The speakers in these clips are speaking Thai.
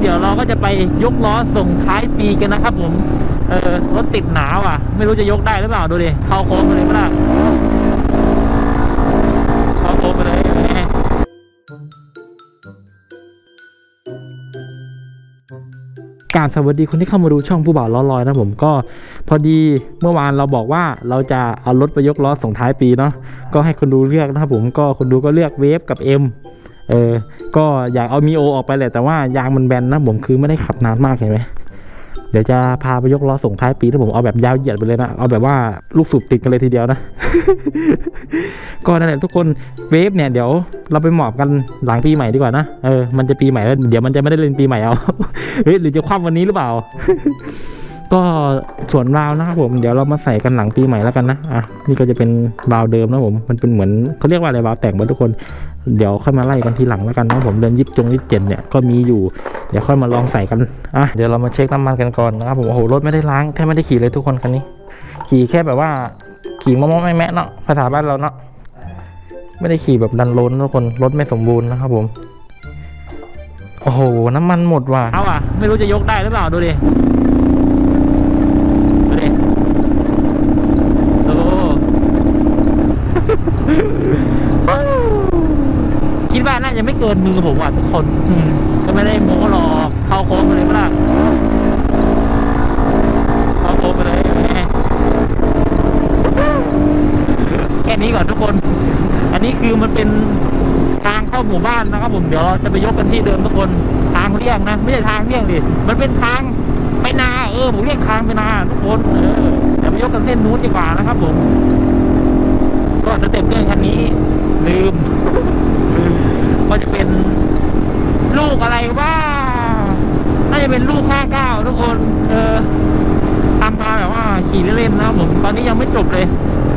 เดี๋ยวเราก็จะไปยกล้อส่งท้ายปีกันนะครับ ผม เออรถติดหนาวอะ ไม่รู้จะยกได้หรือเปล่าดูดิเข้าโค้งไปเลยก็ได้เข้าโค้งไปเลยการสวัสดีคนที่เข้ามาดูช่องผู้บ่าวล้อลอยนะผมก็พอดีเมื่อวานเราบอกว่าเราจะเอารถไปยกล้อส่งท้ายปีเนาะก็ให้คนดูเลือกนะครับผมก็คนดูก็เลือกเวฟกับ M เออ ก็อยากเอามีโอออกไปแหละแต่ว่ายางมันแบนนะผมคือไม่ได้ขับนานมากเห็นไหมเดี๋ยวจะพาไปยกล้อส่งท้ายปีถ้าผมเอาแบบยาวเหยียดไปเลยนะ เอาแบบว่าลูกสูบติดกันเลยทีเดียวนะ ก็นั่นแหละทุกคนเวฟเนี่ยเดี๋ยวเราไปหมอบกันหลังปีใหม่ดีกว่านะ เออ มันจะปีใหม่แล้วเดี๋ยวมันจะไม่ได้เล่นปีใหม่เอา เฮ้ยหรือจะคว่ำวันนี้หรือเปล่า ก็ส่วนราวนะครับผมเดี๋ยวเรามาใส่กันหลังปีใหม่แล้วกันนะ อะนี่ก็จะเป็นราวเดิมนะผม มันเป็นเหมือนเขาเรียกว่าอะไรราวแต่งมาทุกคน เดี๋ยวค่อยมาไล่กันทีหลังแล้วกันนะผมเดือนยิบจงยิบเจ็ดเนี่ยก็มีอยู่เดี๋ยวค่อยมาลองใส่กันอะเดี๋ยวเรามาเช็คน้ำมันกันก่อนนะครับผมโอ้โหรถไม่ได้ล้างแค่ไม่ได้ขี่เลยทุกคนคันนี้ ขี่แค่แบบว่าขี่มอมๆแม่เนาะภาษาบ้านเราเนาะไม่ได้ขี่แบบดันโลนทุกคนรถไม่สมบูรณ์นะครับผมโอ้โหน้ำมันหมดว่ะเอาอะไม่รู้จะยกได้หรือเปล่าดูดิดูดิโอ้ น่าจะไม่เกินมือผมว่ะทุกคนอืมก็ไม่ได้โม้หรอกเข้าโค้งไปเลยก็ได้เข้าโค้งไปเลยแหมแค่นี้ก่อนทุกคน อันนี้คือมันเป็นทางเข้าหมู่บ้านนะครับผมเดี๋ยวเราจะไปยกกันที่เดิมทุกคนทางเลี่ยงนะไม่ใช่ทางเลี่ยงดิมันเป็นทางไปนาเออผมเรียกทางไปนาทุกคนเออเดี๋ยวไปยกกันเส้นนู้นดีกว่านะครับผมก็สเต็ปเครื่องคันนี้ลืม ก็จะเป็นลูกอะไรว่าน่าจะเป็นลูก 59 ทุกคนเออทำมาแบบว่าขี่เล่นๆนะผม ตอนนี้ยังไม่จบเลย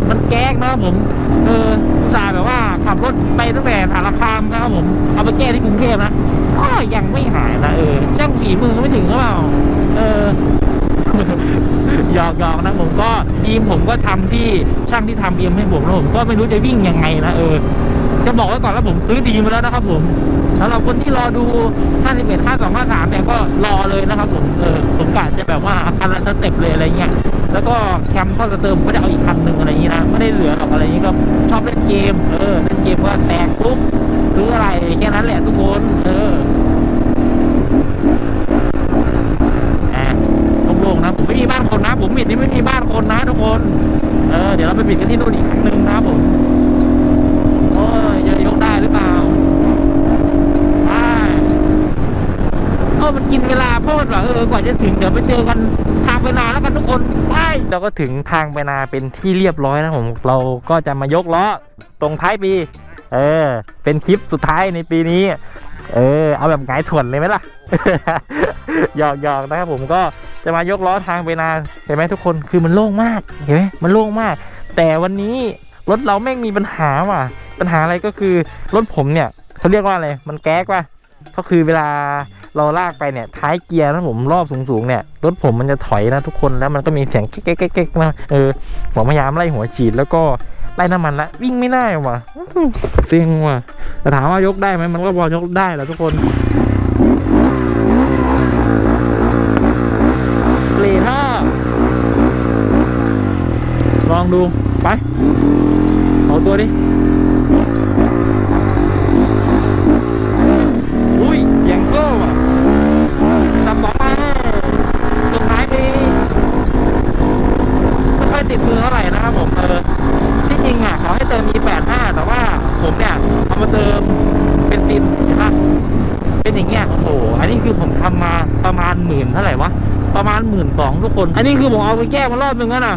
มันแก๊กนะผม เอออุตส่าห์แบบว่าขับรถไปตั้งแต่สารคามนะครับผม เอาไปแก้ที่กรุงเทพนะก็ยังไม่หายนะเออ ช่างฝีมือไม่ถึงหรือเปล่า เออหยอกหยอกนะผมก็ทีมผมก็ทำที่ช่างที่ทำเอ็มให้ผมแล้วผมก็ไม่รู้จะวิ่งยังไงนะเออ จะบอกไว้ก่อนแล้วผมซื้อดีมาแล้วนะครับผมสำหรับคนที่รอดู 51 52 53เนี่ยก็รอเลยนะครับผม เออ ผมกะจะแบบว่าคันละสเต็ปเลยอะไรเงี้ย แล้วก็แคมเข้าสเติมก็จะเอาอีกคันหนึ่งอะไรอย่างงี้นะ ไม่ได้เหลือหรอกอะไรอย่างงี้ก็ชอบเล่นเกม เออ เล่นเกมก็แตกปุ๊บซื้ออะไรแค่นั้นแหละทุกคน เอออะโล่งๆนะผมไม่มีบ้านคนนะ ผมบิดนี่ไม่มีบ้านคนนะทุกคน เออ เดี๋ยวเราไปบิดกันที่นู่นอีกครั้งหนึ่งนะครับผม โอ้ยจะยกได้หรือเปล่าไปโอ้มันกินเวลาโพดว่ะเออกว่าจะถึงเดี๋ยวไปเจอกันทางไปนาแล้วกันทุกคนไปเราก็ถึงทางไปนาเป็นที่เรียบร้อยนะผมเราก็จะมายกล้อตรงท้ายปี เออ เป็นคลิปสุดท้ายในปีนี้ เออ เอาแบบหงายถ่วนเลยไหมล่ะหยอกหยอกนะครับผมก็จะมายกล้อทางไปนาเห็นไหมทุกคนคือมันโล่งมากเห็นไหมมันโล่งมาก แต่วันนี้รถเราแม่งมีปัญหาว่ะ ปัญหาอะไรก็คือรถผมเนี่ยเขาเรียกว่าอะไรมันแก๊กว่ะก็คือเวลา เราลากไปเนี่ยท้ายเกียร์นะผมรอบสูงๆเนี่ยรถผมมันจะถอยนะทุกคนแล้วมันก็มีเสียงแก๊กๆๆๆนะเออผมพยายามไล่หัวฉีดแล้วก็ไล่น้ำมันละวิ่งไม่ได้ว่ะอื้อเซ็งว่ะแต่ถามว่ายกได้ไหมมันก็พอยกได้แหละทุกคนเลท่าลองดูไปเอาตัวดิ อุ้ยยังโก้อะตำบอกมาสุดท้ายดีไม่ค่อยติดมือเท่าไหร่นะครับผมเออที่จริงอะเขาให้เติม E85 แต่ว่าผมเนี่ยเอามาเติมเป็นซินเห็นปะเป็นอย่างเงี้ยโอ้โหอันนี้คือผมทำมาประมาณหมื่นเท่าไหร่วะ ประมาณหมื่นสองทุกคน อันนี้คือผมเอาไปแก้มารอบนึงแล้วนะ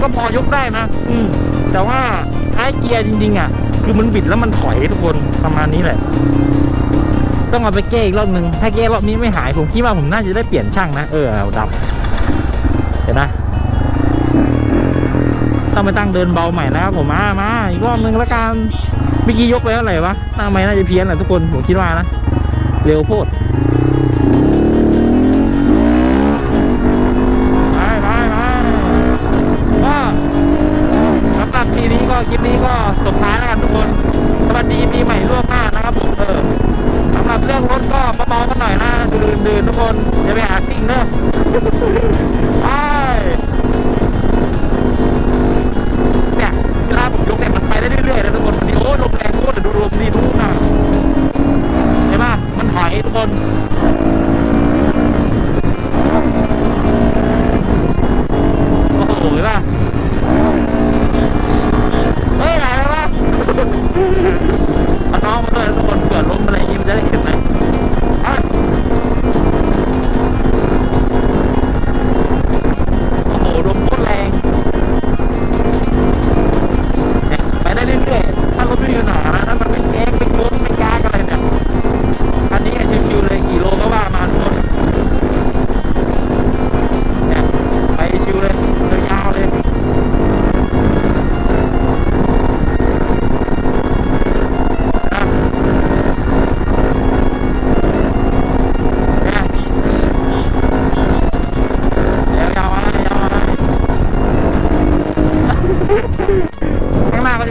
ก็พอยกได้นะ อืมแต่ว่าท้ายเกียร์จริงๆอะ คือมันบิดแล้วมันถอยทุกคนประมาณนี้แหละ ต้องเอาไปแก้อีกรอบนึง ถ้าแก้รอบนี้ไม่หายผมคิดว่าผมน่าจะได้เปลี่ยนช่างนะ เออดับเห็นไหมต้องไปตั้งเดินเบาใหม่นะครับผมมามาอีกรอบนึงแล้วกันเมื่อกี้ยกไปเท่าไหร่วะตั้งไม่น่าจะเพี้ยนแหละทุกคนผมคิดว่านะ เร็วโพด ส่งท้ายแล้วกันทุกคนสวัสดีปีใหม่ล่วงหน้านะครับผมเออสำหรับเรื่องรถก็เบากันหน่อยนะดื่นๆทุกคนอย่าไปหาสิ่งเนอะ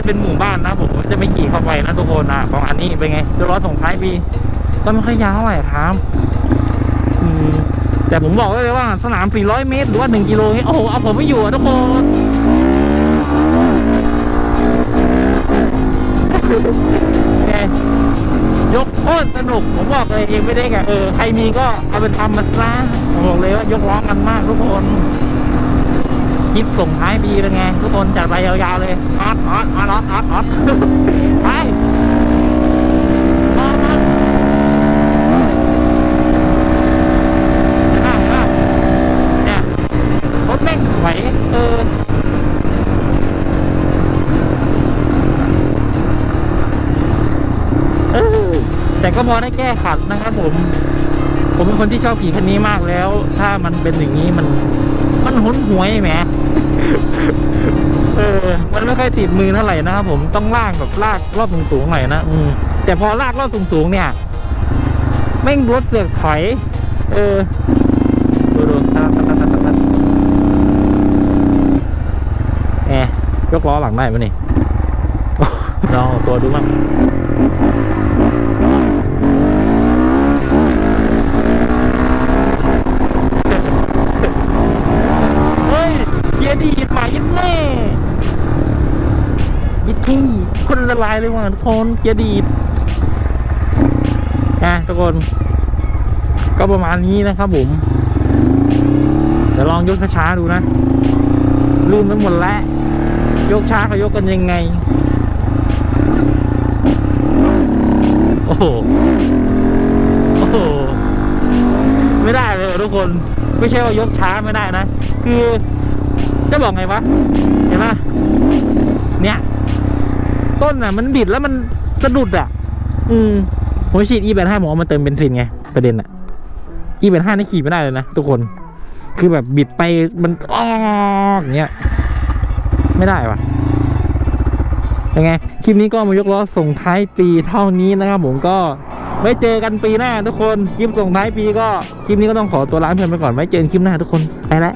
เป็นหมู่บ้านนะผมจะไม่ขี่เข้าไปนะทุกคนนะของอันนี้เป็นไงดี๋ยวรอส่งท้ายปีก็ไม่ค่อยยาวเท่าไหร่ครับอืมแต่ผมบอกไว้เลยว่าสนาม 400 เมตร หรือว่า 1 กิโลนี่โอ้โห เอาผมไม่อยู่อะทุกคนยกโคตรสนุก ผมบอกเลยเองไม่ได้ไงเออ ใครมีก็เอาไปทำมาซะผมบอกเลยว่ายกล้อกันมากทุกคน ลิปส่งท้ายปีเป็นไง ทุกคนจัดไปยาวๆเลยออดออดออดออดออดออดไปห็นปะเห็นปะเนี่ยรถแม่ไหวเออเออแต่ก็พอได้แก้ขัดนะครับผม ผมเป็นคนที่ชอบขี่คันนี้มากแล้ว ถ้ามันเป็นอย่างนี้มัน มันหุนหวยแหมเออ มันไม่ค่อยติดมือเท่าไหร่นะครับผมต้องลากแบบลากรอบสูงๆหน่อยนะอืมแต่พอลากรอบสูงๆเนี่ยแม่งรถเสือกถอย เออดูดูแอยกล้อหลังได้ไหมนี่ลองตัวดูมั้ง ลายเลยว่ะทุกคนเกียร์ดีดนะทุกคน ก็ประมาณนี้นะครับผมเดี๋ยวลองยกช้าๆดูนะลืมไปหมดแล้วยกช้าเขายกกันยังไง โอ้โหโอ้โหไม่ได้เลยทุกคน ไม่ใช่ว่ายกช้าไม่ได้นะ คือจะบอกไงวะ เห็นไหมเนี่ย ต้นอะ มันบิดแล้วมันสะดุดอะ อืมผมฉีด e แปดห้าผมเอามาเติมเบนซินไง ประเด็นอะ e แปดห้านี่ขี่ไม่ได้เลยนะทุกคน คือแบบบิดไปมันอ้อกอย่างเงี้ย ไม่ได้วะยังไง คลิปนี้ก็มายกล้อส่งท้ายปีเท่านี้นะครับผมก็ไว้เจอกันปีหน้าทุกคน คลิปส่งท้ายปีก็ คลิปนี้ก็ต้องขอตัวลาเพื่อนไปก่อนไว้เจอกันคลิปหน้าทุกคน ไปแล้ว